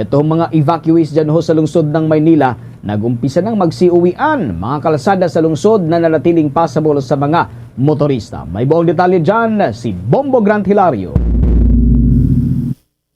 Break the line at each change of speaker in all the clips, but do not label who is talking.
Itong mga evacuees dyan ho sa lungsod ng Maynila, nagumpisa ng magsiuwian mga kalsada sa lungsod na nanatiling passable sa mga motorista. May buong detalye dyan si Bombo Grant Hilario.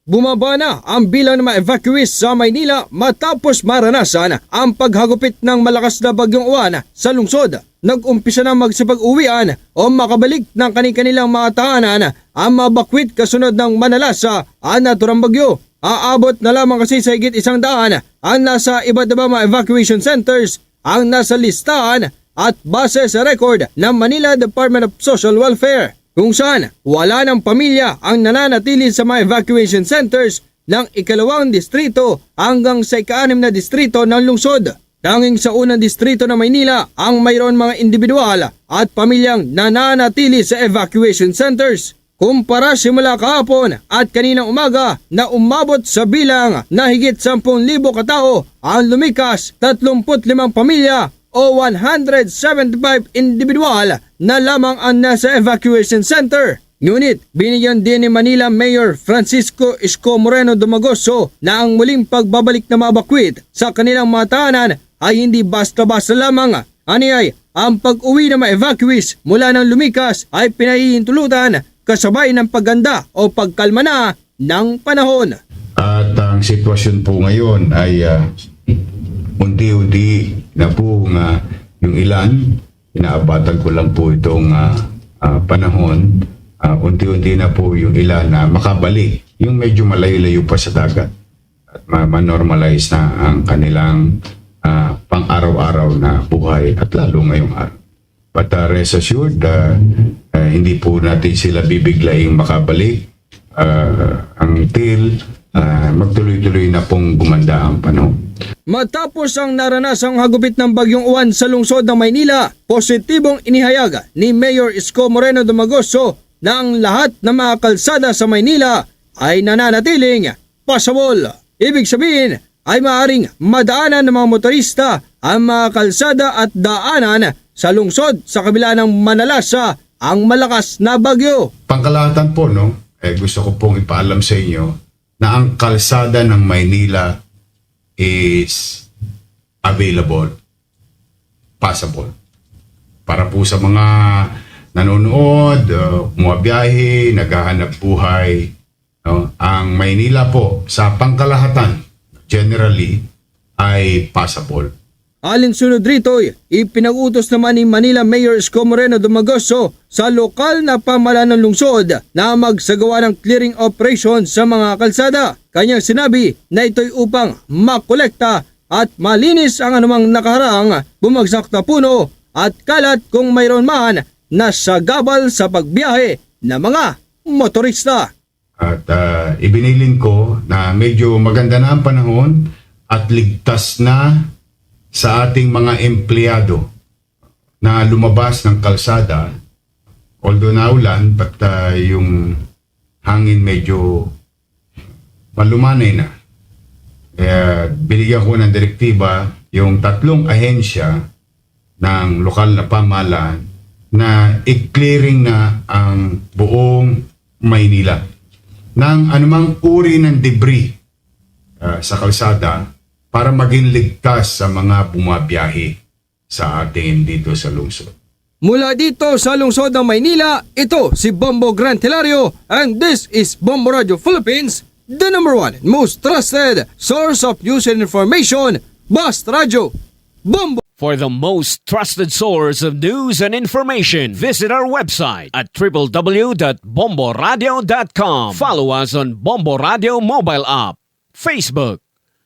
Bumaba na ang bilang ng mga evacuees sa Maynila matapos maranasan ang paghagupit ng malakas na bagyong uwan sa lungsod. Nag-umpisa na magsipag-uwian o makabalik ng kanilang mga tahanan ang mabakwit kasunod ng manalasa ang naturang bagyo. Aabot na lamang kasi sa higit isang daan ang nasa iba't ibang mga evacuation centers ang nasa listahan at base sa record ng Manila Department of Social Welfare kung saan wala ng pamilya ang nananatili sa mga evacuation centers ng ikalawang distrito hanggang sa ikaanim na distrito ng lungsod. Tanging sa unang distrito ng Maynila ang mayroon mga individual at pamilyang nananatili sa evacuation centers. Kumpara simula kahapon at kaninang umaga na umabot sa bilang na higit 10,000 katao ang lumikas 35 pamilya o 175 individual na lamang ang nasa evacuation center. Ngunit binigyan din ni Manila Mayor Francisco Isko Moreno Dumagoso na ang muling pagbabalik na mabakwit sa kanilang mga tahanan ay hindi basta-basta lamang. Ani ay ang pag-uwi ng mga evacuees mula ng lumikas ay pinahihintulutan kasabay ng pagganda o pagkalma na ng panahon.
At ang sitwasyon po ngayon ay ah, unti-unti na po nga yung ilan, inaabatan ko lang po itong ah, ah, panahon, ah, unti-unti na po yung ilan na makabalik, yung medyo malayo-layo pa sa dagat at ma- ma-normalize na ang kanilang ah, pang-araw-araw na buhay at lalo ngayong araw. But uh, rest assured, uh, uh, hindi po natin sila bibiglaing makabalik uh, until uh, magtuloy-tuloy na pong gumanda ang panahon.
Matapos ang naranasang hagupit ng bagyong uwan sa lungsod ng Maynila, positibong inihayag ni Mayor Isko Moreno Dumagoso na ang lahat ng mga kalsada sa Maynila ay nananatiling passable. Ibig sabihin ay maaring madaanan ng mga motorista ang mga kalsada at daanan sa lungsod sa kabila ng manalasa ang malakas na bagyo.
Pangkalahatan po, no, eh, gusto ko pong ipaalam sa inyo na ang kalsada ng Maynila is available, passable. Para po sa mga nanonood, uh, bumabiyahe, naghahanap buhay, no, ang Maynila po sa pangkalahatan, generally, ay passable.
Alinsunod rito, ipinag-utos naman ni Manila Mayor Isko Moreno Dumagoso sa lokal na pamahalaan ng lungsod na magsagawa ng clearing operation sa mga kalsada. Kanyang sinabi na ito'y upang makolekta at malinis ang anumang nakaharang, bumagsak na puno at kalat kung mayroon man na sagabal sa pagbiyahe ng mga motorista.
At ah, ibinilin ko na medyo maganda na ang panahon at ligtas na sa ating mga empleyado na lumabas ng kalsada. Although naulan, but ah, yung hangin medyo malumanay na. Kaya binigyan ko ng direktiba yung tatlong ahensya ng lokal na pamahalaan na i-clearing na ang buong Maynila ng anumang uri ng debris ah, sa kalsada para maging ligtas sa mga bumabiyahe sa atin dito sa lungsod.
Mula dito sa lungsod ng Maynila, ito si Bombo Grant Hilario and this is Bombo Radio Philippines, the number one and most trusted source of news and information, Bast Radio. Bombo!
For the most trusted source of news and information, visit our website at www.bomboradio.com. Follow us on Bombo Radio mobile app, Facebook,